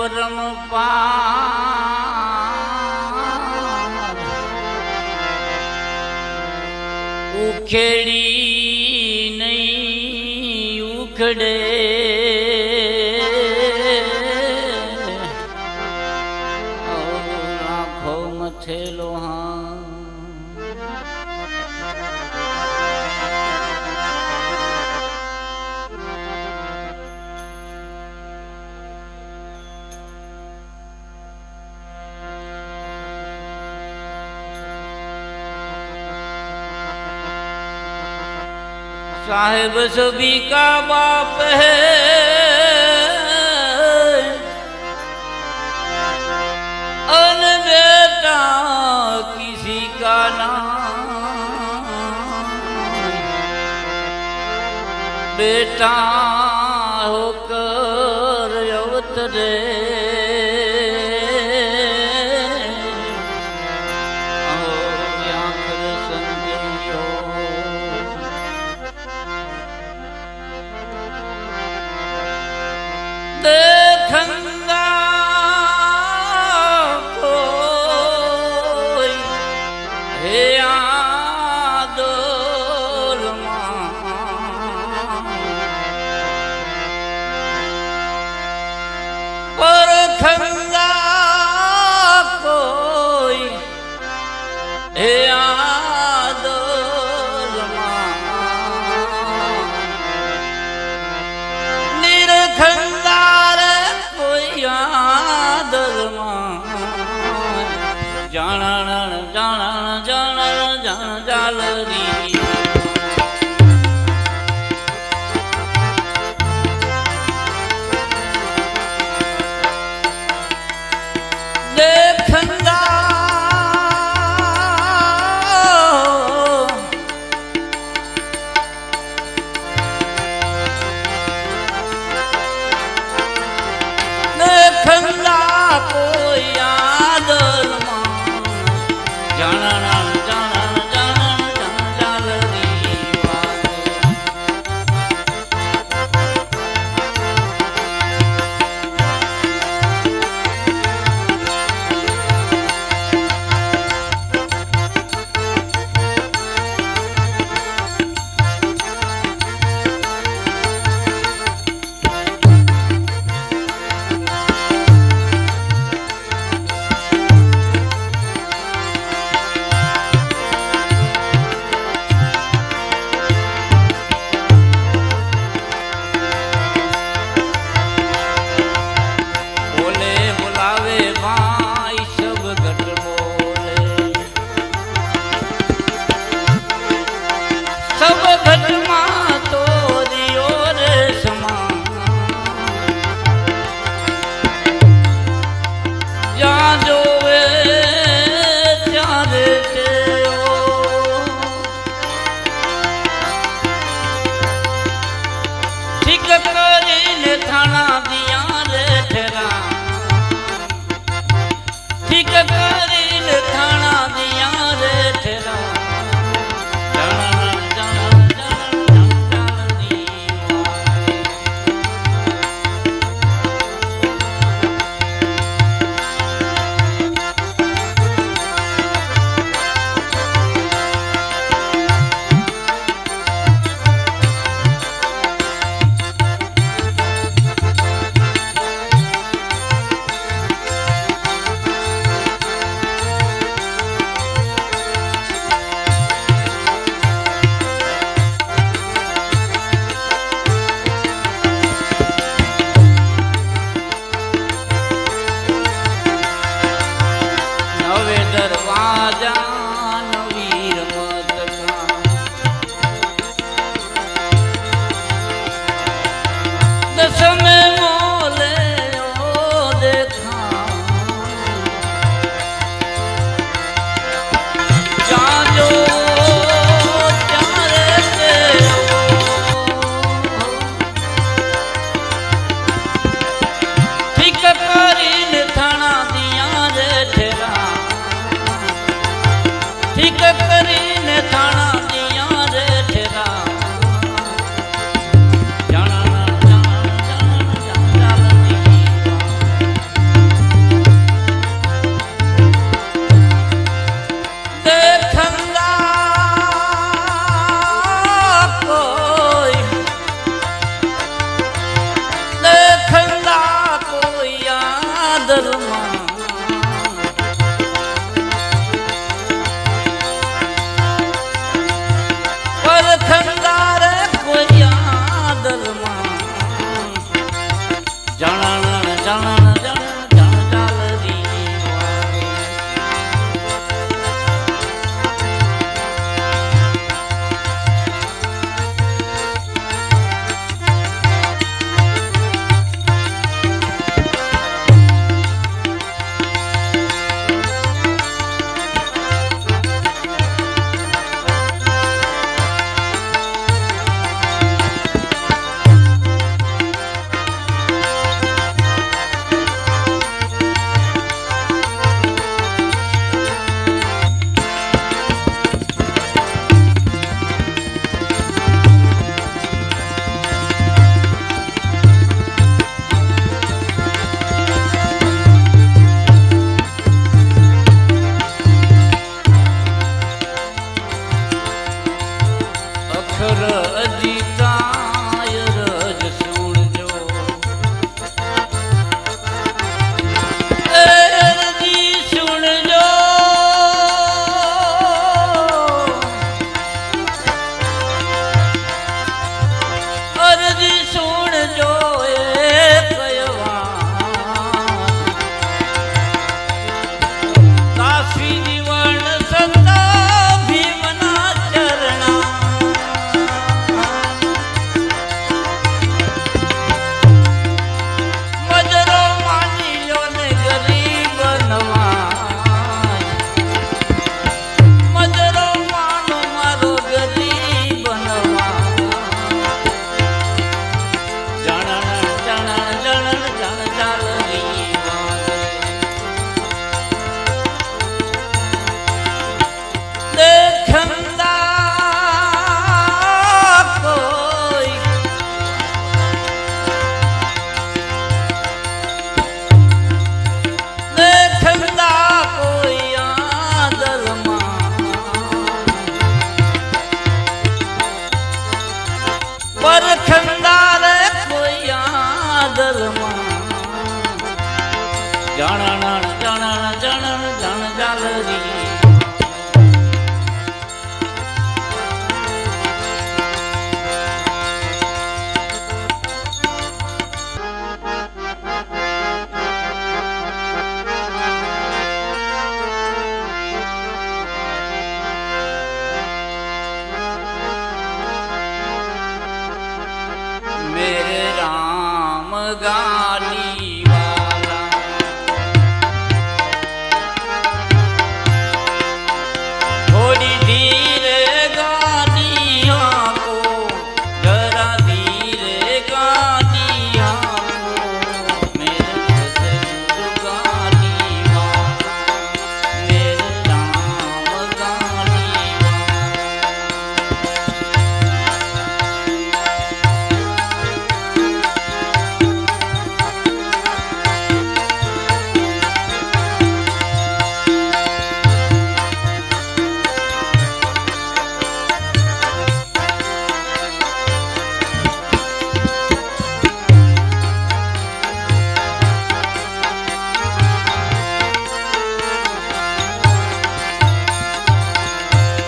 પરમ પા साहेब सभी का बाप है अन बेटा किसी का नाम बेटा જાણ જાણ જાણ જાણ જાલ રી जी da na na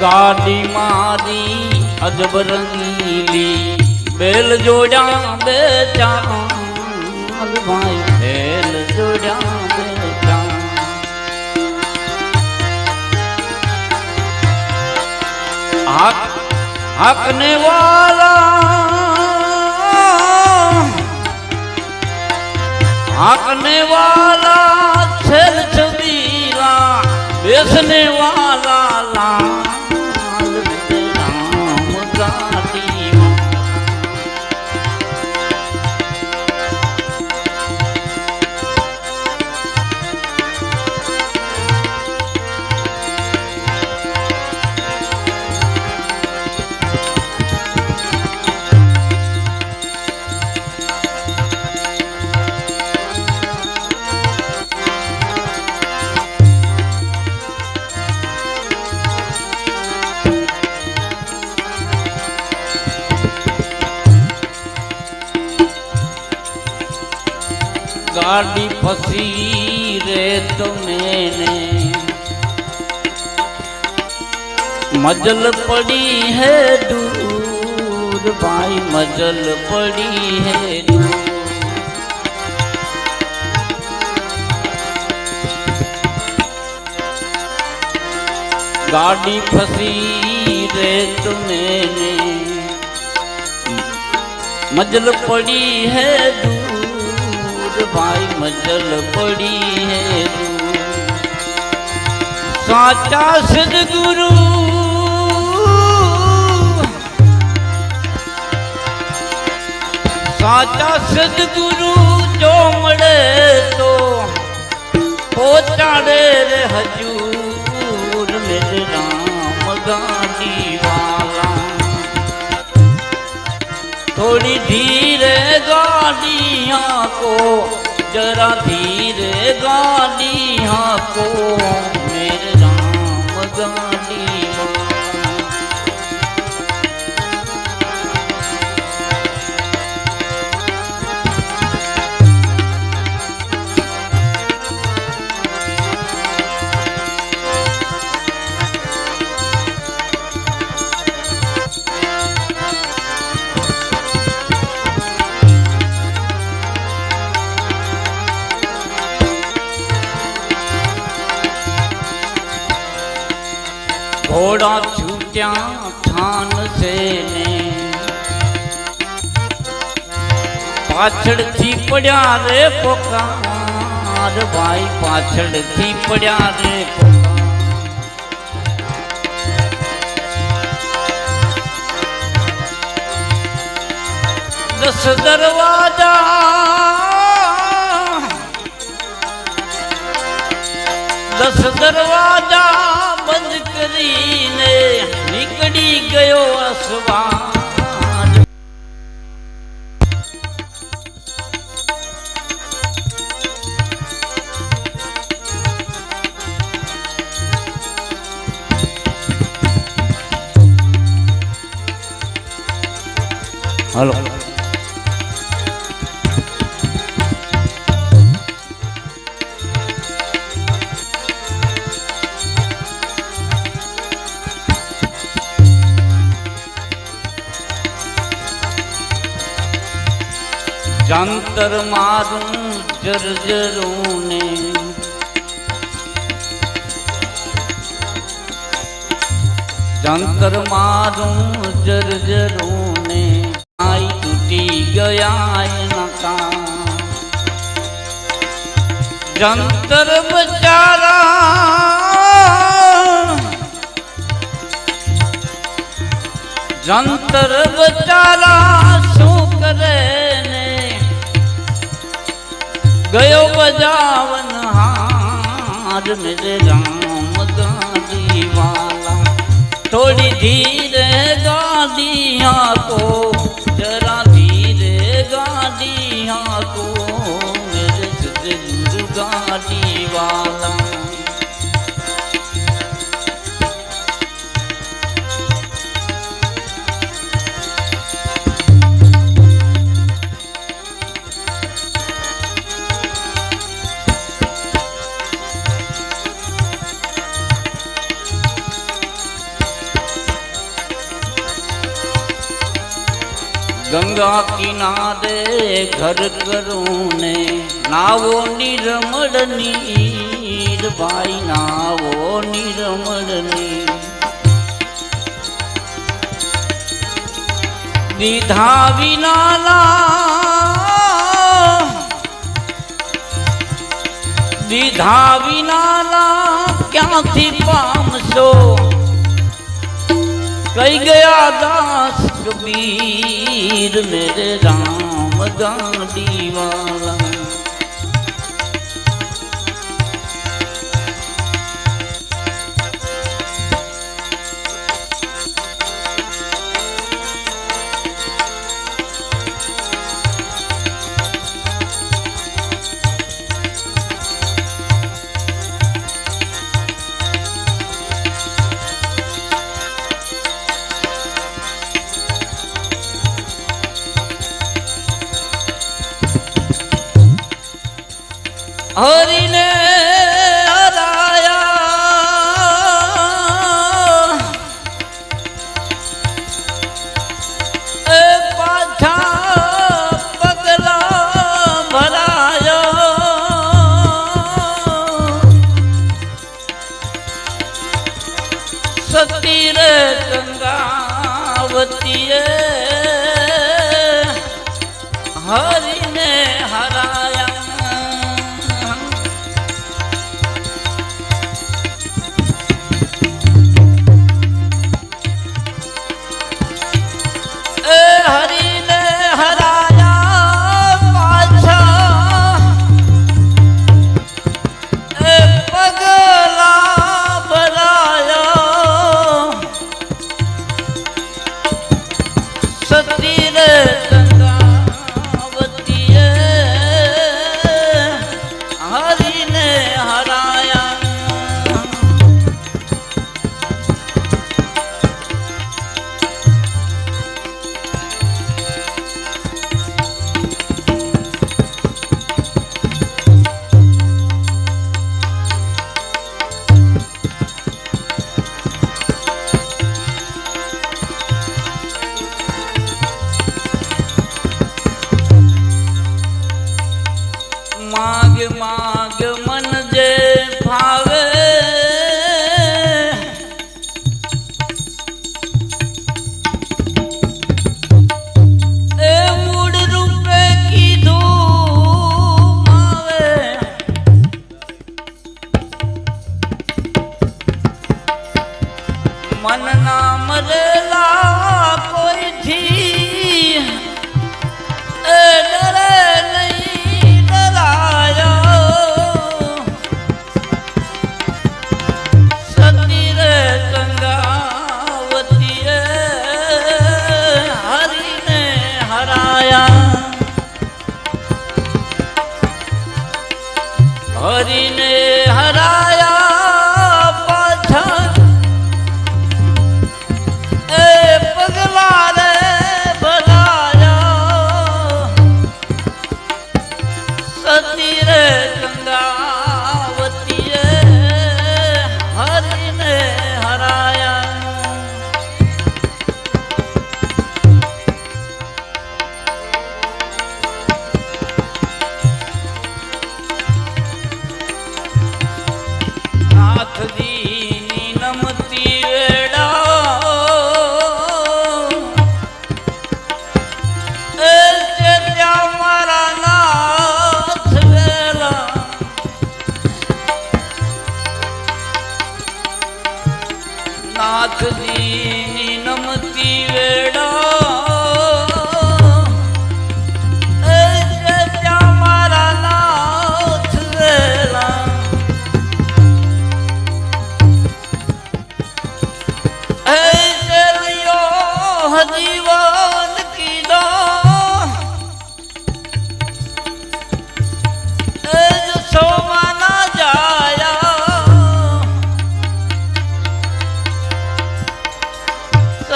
ગાડી મારી અજબ રંગીલી બેલ જોડ્યા બે ચાલ ભાઈ બેલ જોડ્યા બે ચાલ હાક હાકને વાલા હાકને વાલા છેલ છબીલા બેસને વાલા मजल पड़ी है दूर, भाई मजल पड़ी है दूर। गाड़ी फंसी रेत मैंने मजल पड़ी है दूर, भाई मजल पड़ी है दूर। साचा सिद्ध गुरु સાચા સદગુરુ જો મળે તો પહોંચાડે રે હજૂર મેરે રામ ગાંધી વાલા. થોડી ધીરે ગાડીયા કો જરા ધીરે ગાડીયા કો મેરે રામ ગાંધી છૂટ્યા થાન છે ને? પાછળથી પડ્યા રે પોકાર, ભાઈ પાછળથી પડ્યા રે દસ દરવાજા દસ દરવાજા બંધ કરીને નીકળી ગયો અસવાર હલો. જંતર મારું જર્જરું ને જંતર મારું જર્જરું ને આઈ તૂટી ગયા નકા. જંતર બચારા. જંતર બચારા શું કરે? ગયો બજાવન હાર મેરે રામ ગાડી વાલા થોડી ધીરે ઘર કરું ને નાવો નિરમળની ઈદ ભાઈ નાવો નિરમળની દીધા વિનાલા દીધા વિનાલા ક્યાંથી પામશો? કઈ ગયા દાસ કબીર મેરે રામ? મદાન દીવાલા સતી રે ગંગાવતીએ. હર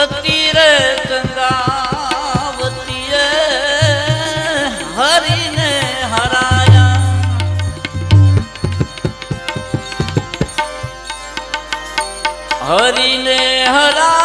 સતી રે ગંગાવતીએ હરીને હરાયા. હરીને હરા